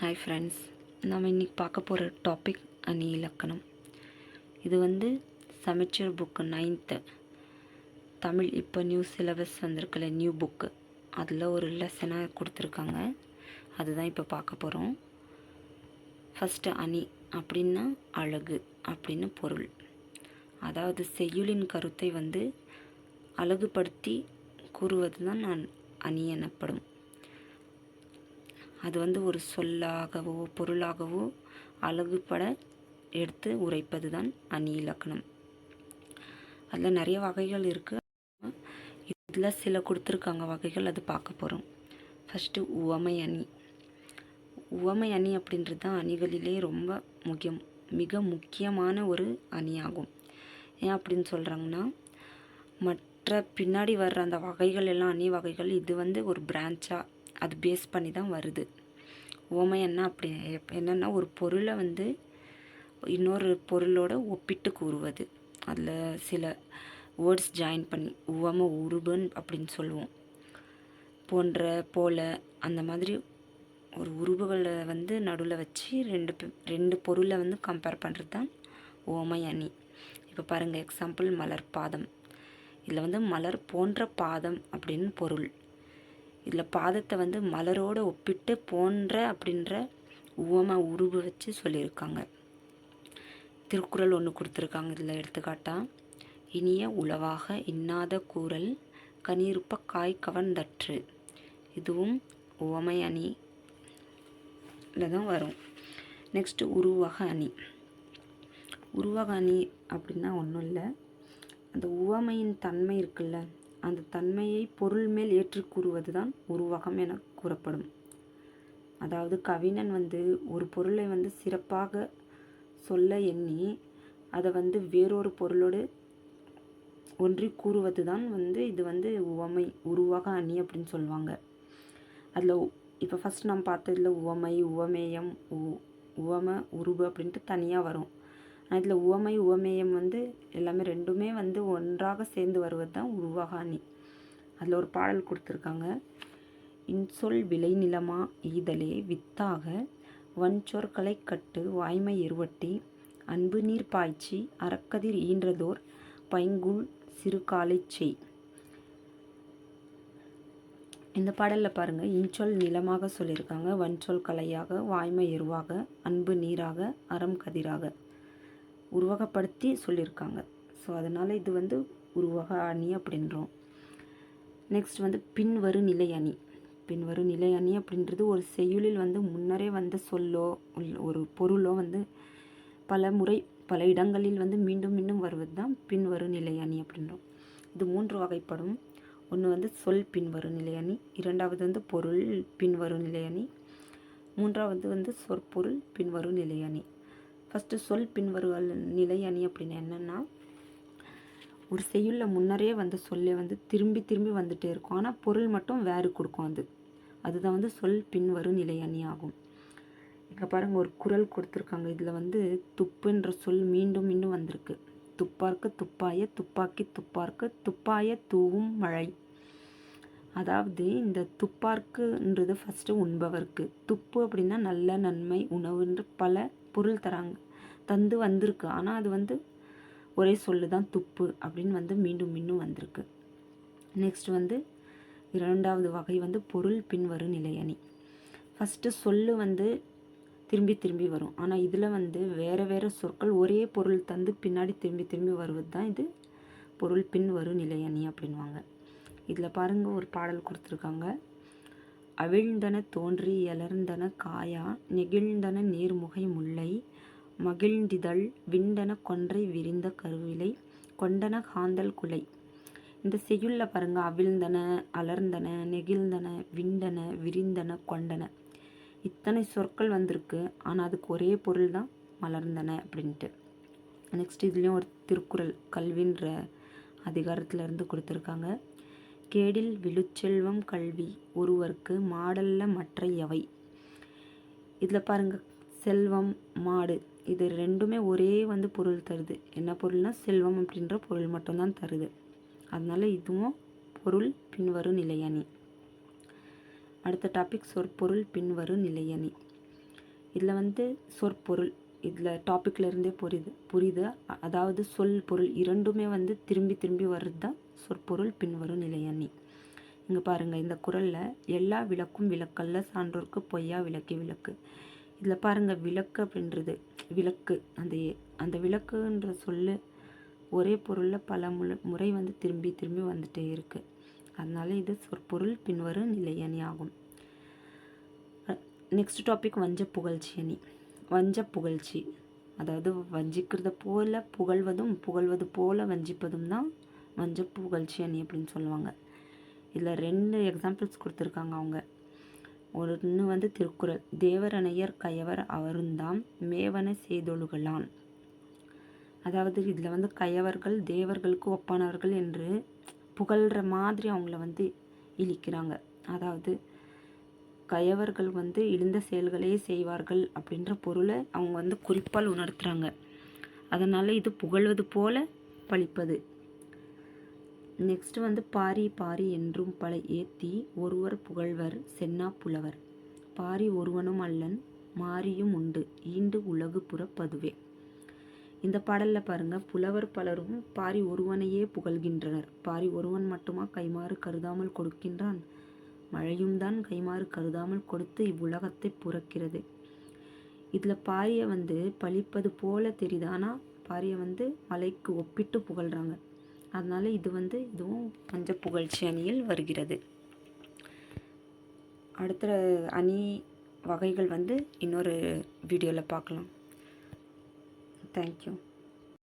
Hi friends நம்ம இன்றைக்கி பார்க்க போகிற டாபிக் அணி இலக்கணம். இது வந்து சமைச்சர் புக்கு நைன்த்து தமிழ் இப்போ நியூ சிலபஸ் வந்திருக்குல்ல நியூ புக்கு அதில் ஒரு லெசனாக கொடுத்துருக்காங்க. அதுதான் இப்போ பார்க்க போகிறோம் ஃபஸ்ட்டு அணி அப்படின்னா அழகு அப்படின்னு பொருள். அதாவது செய்யுளின் கருத்தை வந்து அழகுபடுத்தி கூறுவது தான் நான் அணி எனப்படும். அது வந்து ஒரு சொல்லாகவோ பொருளாகவோ அழகுபட எடுத்து உரைப்பது தான் அணி இலக்கணம். அதில் நிறைய வகைகள் இருக்குது இதில் சில கொடுத்துருக்காங்க வகைகள் அது பார்க்க போகிறோம் ஃபஸ்ட்டு உவமை அணி. உவமை அணி அப்படின்றது தான் அணிகளிலே ரொம்ப முக்கியம் மிக முக்கியமான ஒரு அணியாகும். ஏன் அப்படின்னு சொல்கிறாங்கன்னா மற்ற பின்னாடி வர்ற அந்த வகைகள் எல்லாம் அணி வகைகள் இது வந்து ஒரு பிரான்ச்சாக அது பேஸ் பண்ணி தான் வருது. ஓமையன்னா அப்படி எப்- ஒரு பொருளை வந்து இன்னொரு பொருளோட ஒப்பிட்டு கூறுவது. அதில் சில வேர்ட்ஸ் ஜாயின் பண்ணி உவம உருபன் அப்படின்னு சொல்லுவோம். போன்ற போல அந்த மாதிரி ஒரு உருவுகளை வந்து நடுவில் வச்சு ரெண்டு ரெண்டு பொருளை வந்து கம்பேர் பண்ணுறது தான் ஓமை அணி. இப்போ பாருங்கள் எக்ஸாம்பிள் மலர் பாதம். இதில் வந்து மலர் போன்ற பாதம் அப்படின்னு பொருள். இதில் பாதத்தை வந்து மலரோடு ஒப்பிட்டு போன்ற அப்படின்ற உவம உருவு வச்சு சொல்லியிருக்காங்க. திருக்குறள் ஒன்று கொடுத்துருக்காங்க இதில் எடுத்துக்காட்டாக இனிய உளவாக இன்னாத கூறல் கனியிருப்ப காய் கவர்ந்தற்று இதுவும் உவமை அணியில் தான் வரும். நெக்ஸ்ட்டு உருவக அணி. உருவக அணி அப்படின்னா ஒன்றும் இல்லை. அந்த உவமையின் தன்மை இருக்குல்ல அந்த தன்மையை பொருள் மேல் ஏற்றி கூறுவது தான் உருவகம் என கூறப்படும். அதாவது கவிஞன் வந்து ஒரு பொருளை வந்து சிறப்பாக சொல்ல எண்ணி அதை வந்து வேறொரு பொருளோடு ஒன்றி கூறுவது தான் வந்து இது வந்து உவமை உருவாக அணி அப்படின்னு சொல்லுவாங்க. அதில் இப்போ ஃபஸ்ட் நம்ம பார்த்ததுல உவமை உவமேயம் உ- உவம உருவு அப்படின்ட்டு தனியாக வரும். ஆனால் இதில் உவமை உவமேயம் வந்து எல்லாமே ரெண்டுமே வந்து ஒன்றாக சேர்ந்து வருவது தான் உருவகாணி. அதில் ஒரு பாடல் கொடுத்துருக்காங்க. இன்சொல் விளைநிலமா ஈதலே வித்தாக வன்சொற்களை கட்டு வாய்மை எருவட்டி அன்பு நீர் பாய்ச்சி அறக்கதிர் ஈன்றதோர் பைங்குள் சிறுகாலைச் செய். இந்த பாடலில் பாருங்கள் இன்சொல் நிலமாக சொல்லியிருக்காங்க. வன்சொல் கலையாக வாய்மை எருவாக அன்பு நீராக அறம் கதிராக. உருவகப்படுத்தி சொல்லியிருக்காங்க. ஸோ அதனால் இது வந்து உருவக அணி அப்படின்றோம். நெக்ஸ்ட் வந்து பின்வரு நிலை அணி பின்வரு நிலை அணி அப்படின்றது ஒரு செய்யுளில் வந்து முன்னரே வந்த சொல்லோ உள்- ஒரு பொருளோ வந்து பல முறை பல இடங்களில் வந்து மீண்டும் மீண்டும் வருவது தான் பின்வரு நிலை அணி அப்படின்றோம். இது மூன்று வகைப்படும். ஒன்று வந்து சொல் பின்வரும் நிலை அணி இரண்டாவது வந்து பொருள் பின்வரும் நிலை அணி மூன்றாவது வந்து சொற்பொருள் பின்வரும் நிலை அணி ஃபஸ்ட்டு சொல் பின்வருவல் நிலை அணி அப்படின்னு என்னென்னா ஒரு செய்யுள்ள முன்னரே வந்த சொல்லே வந்து திரும்பி திரும்பி வந்துகிட்டே இருக்கும். ஆனால் பொருள் மட்டும் வேறு கொடுக்கும் அது. அதுதான் வந்து சொல் பின்வரும் நிலை அணி ஆகும். இங்கே பாருங்கள் ஒரு குறள் கொடுத்துருக்காங்க. இதில் வந்து துப்புன்ற சொல் மீண்டும் மீண்டும் வந்திருக்கு. துப்பார்க்கு துப்பாய துப்பாக்கி துப்பார்க்கு துப்பாய தூவும் மழை. அதாவது இந்த துப்பார்க்குன்றது ஃபஸ்ட்டு உண்பவருக்கு. துப்பு அப்படின்னா நல்ல நன்மை உணவுன்ற பல பொருள் தராங்க. தந்து வந்திருக்கு. ஆனால் அது வந்து ஒரே சொல்லு தான் துப்பு அப்படின்னு வந்து மீண்டும் மீண்டும் வந்திருக்கு. நெக்ஸ்ட் வந்து இரண்டாவது வகை வந்து பொருள் பின்வரும் நிலையணி ஃபஸ்ட்டு சொல்லு வந்து திரும்பி திரும்பி வரும். ஆனால் இதில் வந்து வேறு வேறு சொற்கள் ஒரே பொருள் தந்து பின்னாடி திரும்பி திரும்பி வருவது தான் இது பொருள் பின் வரும் நிலையணி அப்படின்வாங்க இதில் பாருங்கள் ஒரு பாடல் கொடுத்துருக்காங்க. அவிழ்ந்தன தோன்றி எலர்ந்தன காயா நெகிழ்ந்தன நீர்முகை முல்லை மகிழ்ந்திதழ் விண்டன கொன்றை விரிந்த கருவிலை கொண்டன காந்தல் குலை. இந்த செய்யுள்ள பாருங்க அவிழ்ந்தன அலர்ந்தன நெகிழ்ந்தன விண்டன விரிந்தன கொண்டன. இத்தனை சொற்கள் வந்திருக்கு ஆனால் அதுக்கு ஒரே பொருள் தான் மலர்ந்தன அப்படின்ட்டு. நெக்ஸ்ட் இதுலேயும் ஒரு திருக்குறள் கல்வின்ற அதிகாரத்தில் இருந்து கொடுத்துருக்காங்க. கேடில் விழுச்செல்வம் கல்வி ஒருவர்க்கு மாடல்ல மற்ற எவை? இதில் பாருங்க செல்வம் மாடு இது ரெண்டுமே ஒரே வந்து பொருள் தருது. என்ன பொருள்னா செல்வம் அப்படின்ற பொருள் மட்டும்தான் தருது. அதனால இதுவும் பொருள் பின்வரும் நிலையணி. அடுத்த டாபிக் சொற்பொருள் பின்வரும் நிலையணி. இதில் வந்து சொற்பொருள் இதில் டாப்பிக்கில் இருந்தே புரியுது புரியுது அதாவது சொல் பொருள் இரண்டுமே வந்து திரும்பி திரும்பி வர்றது தான் சொற்பொருள் பின்வரும் நிலையணி இங்கே பாருங்கள் இந்த குறளில் எல்லா விளக்கும் விளக்கல்ல சான்றோர்க்கு பொய்யா விளக்கி விளக்கு. இதில் பாருங்கள் விளக்கு அப்படின்றது விளக்கு அந்த அந்த விளக்குன்ற சொல்லு ஒரே பொருளில் பல முறை வந்து திரும்பி திரும்பி வந்துட்டே இருக்குது அதனால இது சொற்பொருள் பின்வரும் நிலையணி ஆகும். நெக்ஸ்ட் டாபிக் வஞ்ச புகழ்ச்சி அணி வஞ்ச புகழ்ச்சி அதாவது வஞ்சிக்கிறத போல புகழ்வதும் புகழ்வது போல வஞ்சிப்பதும் தான் வஞ்ச புகழ்ச்சி அணி அப்படின்னு சொல்லுவாங்க. இதில் ரெண்டு எக்ஸாம்பிள்ஸ் கொடுத்துருக்காங்க அவங்க. ஒன்று வந்து திருக்குறள். தேவரணையர் கயவர் அவருந்தாம் மேவன செய்தொழுகலான் அதாவது இதில் வந்து கயவர்கள் தேவர்களுக்கு ஒப்பானவர்கள் என்று புகழ்கிற மாதிரி அவங்கள வந்து இழிக்கிறாங்க. அதாவது கயவர்கள் வந்து இழிந்த செயல்களே செய்வார்கள் அப்படின்ற பொருளை அவங்க வந்து குறிப்பால் உணர்த்துறாங்க. அதனால் இது புகழ்வது போல பழிப்பது. நெக்ஸ்ட் வந்து பாரி பாரி என்றும் பல ஏத்தி ஒருவர் புகழ்வர் சென்னா புலவர். பாரி ஒருவனும் அல்லன் மாரியும் உண்டு ஈண்டு உலகு புறப்பதுவே இந்த பாடலில் பாருங்க புலவர் பலரும் பாரி ஒருவனையே புகழ்கின்றனர். பாரி ஒருவன் மட்டுமா கைமாறு கருதாமல் கொடுக்கின்றான்? மழையும் தான் கைமாறு கருதாமல் கொடுத்து இவ்வுலகத்தை புறக்கிறது. இதில் பாரியை வந்து பழிப்பது போல தெரியுதானா பாரியை வந்து மலைக்கு ஒப்பிட்டு புகழ்கிறாங்க அதனால் இது வந்து இதுவும் பஞ்ச புகழ்ச்சி அணியில் வருகிறது. அடுத்த அணி வகைகள் வந்து இன்னொரு வீடியோவில் பார்க்கலாம். தேங்க்யூ